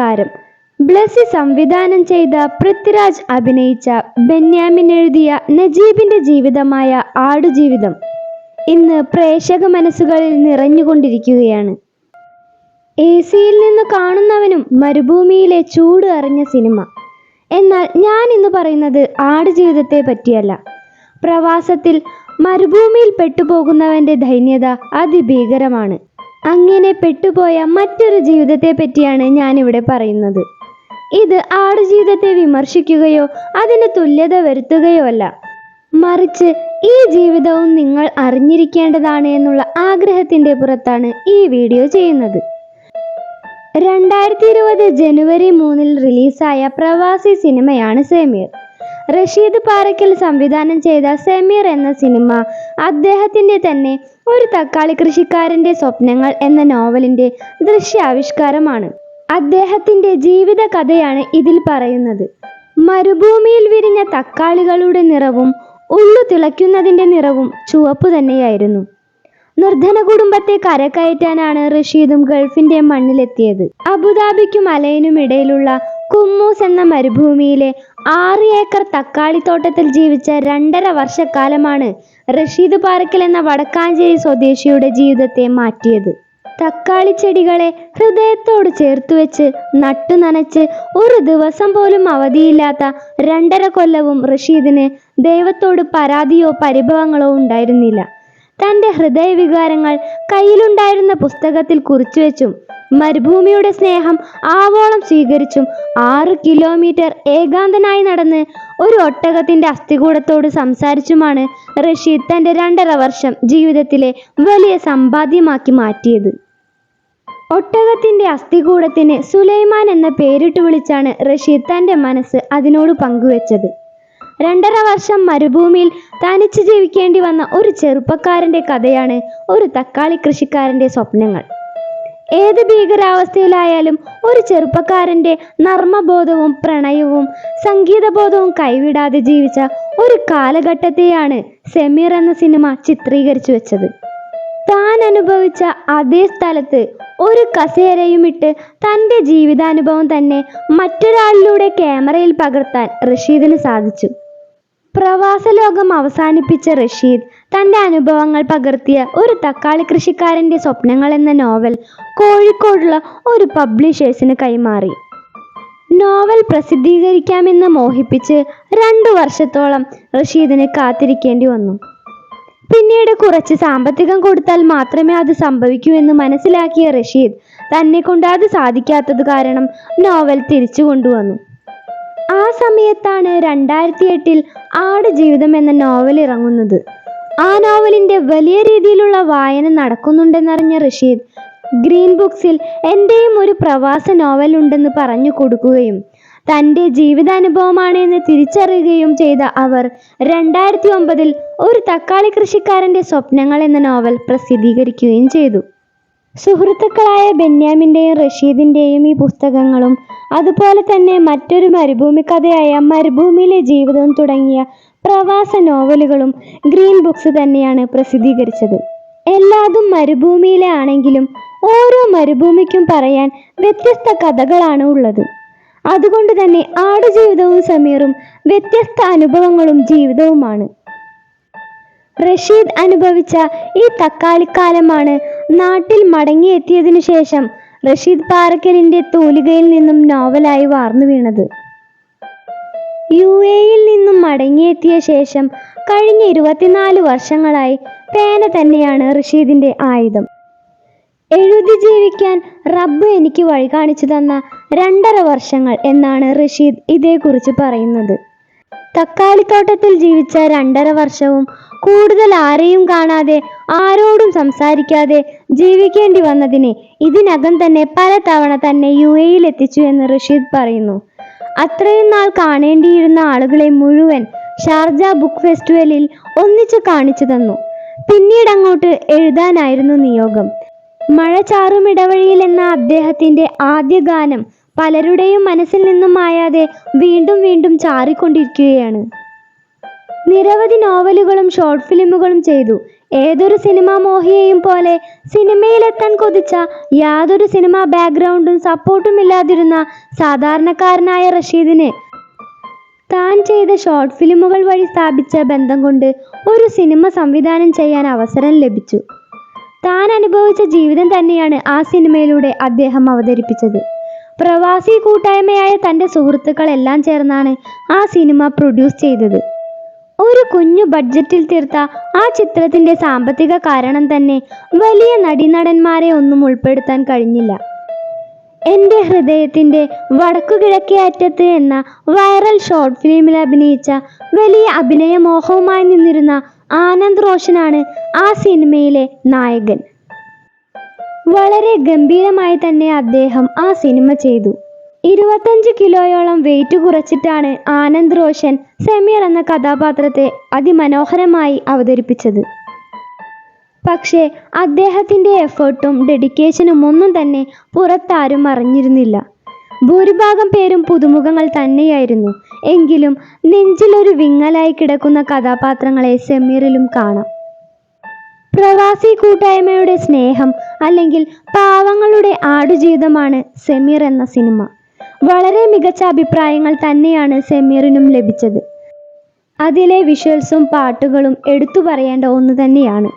പ്രതികാരം ബ്ലസ്സി സംവിധാനം ചെയ്ത പൃഥ്വിരാജ് അഭിനയിച്ച ബെന്യാമിൻ എഴുതിയ നജീബിന്റെ ജീവിതമായ ആടുജീവിതം ഇന്ന് പ്രേക്ഷക മനസ്സുകളിൽ നിറഞ്ഞുകൊണ്ടിരിക്കുകയാണ്. എ സിയിൽ നിന്ന് കാണുന്നവനും മരുഭൂമിയിലെ ചൂട് അറിഞ്ഞ സിനിമ. എന്നാൽ ഞാൻ ഇന്ന് പറയുന്നത് ആടുജീവിതത്തെ പറ്റിയല്ല. പ്രവാസത്തിൽ മരുഭൂമിയിൽ പെട്ടുപോകുന്നവന്റെ ദൈന്യത അതിഭീകരമാണ്. അങ്ങനെ പെട്ടുപോയ മറ്റൊരു ജീവിതത്തെ പറ്റിയാണ് ഞാനിവിടെ പറയുന്നത്. ഇത് ആടുജീവിതത്തെ വിമർശിക്കുകയോ അതിന് തുല്യത വരുത്തുകയോ അല്ല. മറിച്ച് ഈ ജീവിതവും നിങ്ങൾ അറിഞ്ഞിരിക്കേണ്ടതാണ് എന്നുള്ള ആഗ്രഹത്തിന്റെ പുറത്താണ് ഈ വീഡിയോ ചെയ്യുന്നത്. രണ്ടായിരത്തി ഇരുപത് ജനുവരി മൂന്നിൽ റിലീസായ പ്രവാസി സിനിമയാണ് സെമീർ. റഷീദ് പാറയ്ക്കൽ സംവിധാനം ചെയ്ത സെമീർ എന്ന സിനിമ അദ്ദേഹത്തിന്റെ തന്നെ ഒരു തക്കാളി കൃഷിക്കാരന്റെ സ്വപ്നങ്ങൾ എന്ന നോവലിന്റെ ദൃശ്യാവിഷ്കാരമാണ്. അദ്ദേഹത്തിന്റെ ജീവിത കഥയാണ് ഇതിൽ പറയുന്നത്. മരുഭൂമിയിൽ വിരിഞ്ഞ തക്കാളികളുടെ നിറവും ഉള്ളു തിളയ്ക്കുന്നതിന്റെ നിറവും ചുവപ്പ് തന്നെയായിരുന്നു. നിർധന കുടുംബത്തെ കരക്കയറ്റാനാണ് റഷീദും ഗൾഫിന്റെ മണ്ണിലെത്തിയത്. അബുദാബിക്കും അലൈനും ഇടയിലുള്ള കുമ്മൂസ് എന്ന മരുഭൂമിയിലെ ആറ് ഏക്കർ തക്കാളിത്തോട്ടത്തിൽ ജീവിച്ച രണ്ടര വർഷക്കാലമാണ് റഷീദ് പാറക്കൽ എന്ന വടക്കാഞ്ചേരി സ്വദേശിയുടെ ജീവിതത്തെ മാറ്റിയത്. തക്കാളി ചെടികളെ ഹൃദയത്തോട് ചേർത്ത് വെച്ച് നട്ടു നനച്ച് ഒരു ദിവസം പോലും അവധിയില്ലാത്ത രണ്ടര കൊല്ലവും റഷീദിന് ദൈവത്തോട് പരാതിയോ പരിഭവങ്ങളോ ഉണ്ടായിരുന്നില്ല. തന്റെ ഹൃദയവികാരങ്ങൾ കയ്യിലുണ്ടായിരുന്ന പുസ്തകത്തിൽ കുറിച്ചുവെച്ചും മരുഭൂമിയുടെ സ്നേഹം ആവോളം സ്വീകരിച്ചും ആറ് കിലോമീറ്റർ ഏകാന്തനായി നടന്ന് ഒരു ഒട്ടകത്തിന്റെ അസ്ഥികൂടത്തോട് സംസാരിച്ചുമാണ് റഷീദ് തന്റെ രണ്ടര വർഷം ജീവിതത്തിലെ വലിയ സമ്പാദ്യമാക്കി മാറ്റിയത്. ഒട്ടകത്തിന്റെ അസ്ഥികൂടത്തിന് സുലൈമാൻ എന്ന പേരിട്ട് വിളിച്ചാണ് റഷീദ് തന്റെ മനസ്സ് അതിനോട് പങ്കുവെച്ചത്. രണ്ടര വർഷം മരുഭൂമിയിൽ തനിച്ച് ജീവിക്കേണ്ടി വന്ന ഒരു ചെറുപ്പക്കാരന്റെ കഥയാണ് ഒരു തക്കാളി കൃഷിക്കാരന്റെ സ്വപ്നങ്ങൾ. ഏത് ഭീകരാവസ്ഥയിലായാലും ഒരു ചെറുപ്പക്കാരന്റെ നർമ്മബോധവും പ്രണയവും സംഗീതബോധവും കൈവിടാതെ ജീവിച്ച ഒരു കാലഘട്ടത്തെയാണ് സെമീർ എന്ന സിനിമ ചിത്രീകരിച്ചു വെച്ചത്. താൻ അനുഭവിച്ച അതേ സ്ഥലത്ത് ഒരു കസേരയും ഇട്ട് തന്റെ ജീവിതാനുഭവം തന്നെ മറ്റൊരാളിലൂടെ ക്യാമറയിൽ പകർത്താൻ റഷീദിന് സാധിച്ചു. പ്രവാസ ലോകം അവസാനിപ്പിച്ച റഷീദ് തന്റെ അനുഭവങ്ങൾ പകർത്തിയ ഒരു തക്കാളി കൃഷിക്കാരന്റെ സ്വപ്നങ്ങൾ എന്ന നോവൽ കോഴിക്കോടുള്ള ഒരു പബ്ലിഷേഴ്സിന് കൈമാറി. നോവൽ പ്രസിദ്ധീകരിക്കാമെന്ന് മോഹിപ്പിച്ച് രണ്ടു വർഷത്തോളം റഷീദിന് കാത്തിരിക്കേണ്ടി വന്നു. പിന്നീട് കുറച്ച് സാമ്പത്തികം കൊടുത്താൽ മാത്രമേ അത് സംഭവിക്കൂ എന്ന് മനസ്സിലാക്കിയ റഷീദ് തന്നെ കൊണ്ട് അത് സാധിക്കാത്തത് കാരണം നോവൽ തിരിച്ചു കൊണ്ടുവന്നു. ആ സമയത്താണ് രണ്ടായിരത്തി എട്ടിൽ ആട് ജീവിതം എന്ന നോവൽ ഇറങ്ങുന്നത്. ആ നോവലിന്റെ വലിയ രീതിയിലുള്ള വായന നടക്കുന്നുണ്ടെന്നറിഞ്ഞ റഷീദ് ഗ്രീൻ ബുക്സിൽ എന്റെയും ഒരു പ്രവാസ നോവൽ ഉണ്ടെന്ന് പറഞ്ഞു കൊടുക്കുകയും തന്റെ ജീവിതാനുഭവമാണ് എന്ന് തിരിച്ചറിയുകയും ചെയ്ത അവർ രണ്ടായിരത്തി ഒമ്പതിൽ ഒരു തക്കാളി കൃഷിക്കാരന്റെ സ്വപ്നങ്ങൾ എന്ന നോവൽ പ്രസിദ്ധീകരിക്കുകയും ചെയ്തു. സുഹൃത്തുക്കളായ ബെന്യാമിന്റെയും റഷീദിന്റെയും ഈ പുസ്തകങ്ങളും അതുപോലെ തന്നെ മറ്റൊരു മരുഭൂമി കഥയായ മരുഭൂമിയിലെ ജീവിതം തുടങ്ങിയ പ്രവാസ നോവലുകളും ഗ്രീൻ ബുക്സ് തന്നെയാണ് പ്രസിദ്ധീകരിച്ചത്. എല്ലാതും മരുഭൂമിയിലെ ആണെങ്കിലും ഓരോ മരുഭൂമിക്കും പറയാൻ വ്യത്യസ്ത കഥകളാണ് ഉള്ളത്. അതുകൊണ്ട് തന്നെ ആടുജീവിതവും സമീറും വ്യത്യസ്ത അനുഭവങ്ങളും ജീവിതവുമാണ്. റഷീദ് അനുഭവിച്ച ഈ തക്കാളിക്കാലമാണ് നാട്ടിൽ മടങ്ങിയെത്തിയതിനു ശേഷം റഷീദ് പാറക്കലിന്റെ തൂലികയിൽ നിന്നും നോവലായി വാർന്നു വീണത്. യു എയിൽ നിന്നും മടങ്ങിയെത്തിയ ശേഷം കഴിഞ്ഞ ഇരുപത്തിനാല് വർഷങ്ങളായി പേന തന്നെയാണ് റഷീദിന്റെ ആയുധം. എഴുതി ജീവിക്കാൻ റബ്ബ് എനിക്ക് വഴി കാണിച്ചു തന്ന രണ്ടര വർഷങ്ങൾ എന്നാണ് റഷീദ് ഇതേക്കുറിച്ച് പറയുന്നത്. തക്കാളിത്തോട്ടത്തിൽ ജീവിച്ച രണ്ടര വർഷവും കൂടുതൽ ആരെയും കാണാതെ ആരോടും സംസാരിക്കാതെ ജീവിക്കേണ്ടി വന്നതിനെ ഇതിനകം തന്നെ പല തവണ തന്നെ യു എയിൽ എത്തിച്ചു എന്ന് റഷീദ് പറയുന്നു. അത്രയും നാൾ കാണേണ്ടിയിരുന്ന ആളുകളെ മുഴുവൻ ഷാർജ ബുക്ക് ഫെസ്റ്റിവലിൽ ഒന്നിച്ചു കാണിച്ചു തന്നു. പിന്നീട് അങ്ങോട്ട് എഴുതാനായിരുന്നു നിയോഗം. മഴ ചാറും ഇടവഴിയിൽ എന്ന അദ്ദേഹത്തിന്റെ ആദ്യ ഗാനം പലരുടെയും മനസ്സിൽ നിന്നും മായാതെ വീണ്ടും വീണ്ടും ചാറിക്കൊണ്ടിരിക്കുകയാണ്. നിരവധി നോവലുകളും ഷോർട്ട് ഫിലിമുകളും ചെയ്തു. ഏതൊരു സിനിമാ മോഹിയെയും പോലെ സിനിമയിലെത്താൻ കൊതിച്ച യാതൊരു സിനിമാ ബാക്ക്ഗ്രൗണ്ടും സപ്പോർട്ടും ഇല്ലാതിരുന്ന സാധാരണക്കാരനായ റഷീദിനെ താൻ ചെയ്ത ഷോർട്ട് ഫിലിമുകൾ വഴി സ്ഥാപിച്ച ബന്ധം കൊണ്ട് ഒരു സിനിമ സംവിധാനം ചെയ്യാൻ അവസരം ലഭിച്ചു. താൻ അനുഭവിച്ച ജീവിതം തന്നെയാണ് ആ സിനിമയിലൂടെ അദ്ദേഹം അവതരിപ്പിച്ചത്. പ്രവാസി കൂട്ടായ്മയായ തന്റെ സുഹൃത്തുക്കളെല്ലാം ചേർന്നാണ് ആ സിനിമ പ്രൊഡ്യൂസ് ചെയ്തത്. ഒരു കുഞ്ഞു ബഡ്ജറ്റിൽ തീർത്ത ആ ചിത്രത്തിന്റെ സാമ്പത്തിക കാരണം തന്നെ വലിയ നടീനടന്മാരെ ഒന്നും ഉൾപ്പെടുത്താൻ കഴിഞ്ഞില്ല. എന്റെ ഹൃദയത്തിന്റെ വടക്കുകിഴക്കേ അറ്റത്ത് എന്ന വൈറൽ ഷോർട്ട് ഫിലിമിൽ അഭിനയിച്ച വലിയ അഭിനയമോഹവുമായി നിന്നിരുന്ന ആനന്ദ് റോഷനാണ് ആ സിനിമയിലെ നായകൻ. വളരെ ഗംഭീരമായി തന്നെ അദ്ദേഹം ആ സിനിമ ചെയ്തു. ഇരുപത്തഞ്ച് കിലോയോളം വെയിറ്റ് കുറച്ചിട്ടാണ് ആനന്ദ് റോഷൻ സെമീർ എന്ന കഥാപാത്രത്തെ അതിമനോഹരമായി അവതരിപ്പിച്ചത്. പക്ഷേ അദ്ദേഹത്തിന്റെ എഫേർട്ടും ഡെഡിക്കേഷനും ഒന്നും തന്നെ പുറത്താരും അറിഞ്ഞിരുന്നില്ല. ഭൂരിഭാഗം പേരും പുതുമുഖങ്ങൾ തന്നെയായിരുന്നു. എങ്കിലും നെഞ്ചിലൊരു വിങ്ങലായി കിടക്കുന്ന കഥാപാത്രങ്ങളെ സെമീറിലും കാണാം. പ്രവാസി കൂട്ടായ്മയുടെ സ്നേഹം അല്ലെങ്കിൽ പാവങ്ങളുടെ ആടുജീവിതമാണ് സെമീർ എന്ന സിനിമ. വളരെ മികച്ച അഭിപ്രായങ്ങൾ തന്നെയാണ് സെമീറിനും ലഭിച്ചത്. അതിലെ വിഷ്വൽസും പാട്ടുകളും എടുത്തു പറയേണ്ട ഒന്ന് തന്നെയാണ്.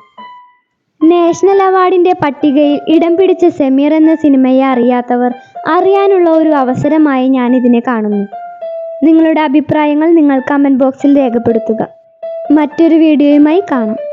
നാഷണൽ അവാർഡിന്റെ പട്ടികയിൽ ഇടം പിടിച്ച സെമീർ എന്ന സിനിമയെ അറിയാത്തവർ അറിയാനുള്ള ഒരു അവസരമായി ഞാൻ ഇതിനെ കാണുന്നു. നിങ്ങളുടെ അഭിപ്രായങ്ങൾ നിങ്ങൾ കമന്റ് ബോക്സിൽ രേഖപ്പെടുത്തുക. മറ്റൊരു വീഡിയോയുമായി കാണാം.